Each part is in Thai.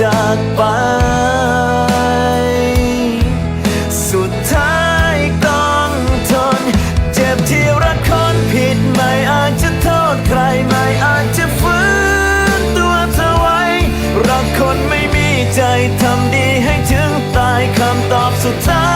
จากไป สุดท้ายต้องทน เจ็บที่รักคนผิดไม่อาจจะโทษใครไม่อาจจะฟื้นตัวเธอไว้ รักคนไม่มีใจทำดีให้ถึงตายคำตอบสุดท้าย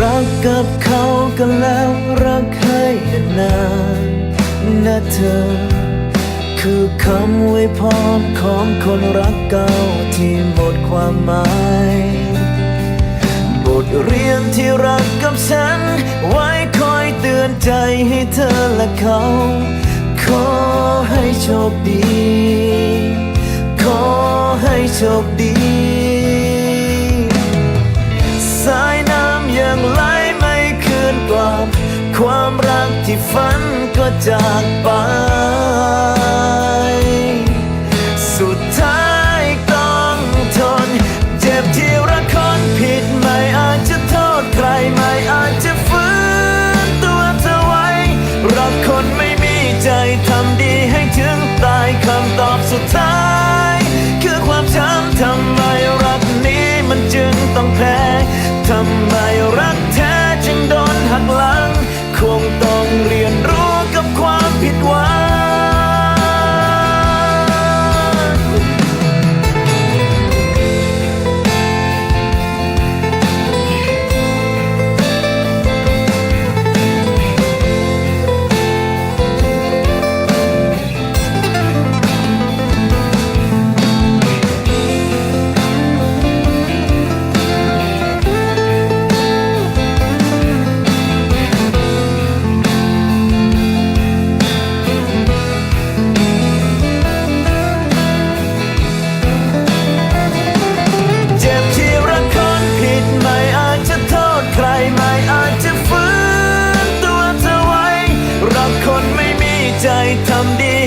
รักกับเขากันแล้วรักให้นานนะเธอ คือคำไว้พรของคนรักเก่าที่หมดความหมายบทเรียนที่รักกับฉัน ไว้คอยเตือนใจให้เธอและเขา ขอให้โชคดี ขอให้โชคดี ที่ฝันก็จากไป สุดท้ายต้องทน เจ็บที่รักคนผิดไม่อาจจะโทษใครไม่อาจจะฟื้นตัวเธอไว้ รักคนไม่มีใจทำดีให้ถึงตายคำตอบสุดท้าย คือความช้ำทำไมรักนี้มันจึงต้องแพ้ทำ ใจทำดี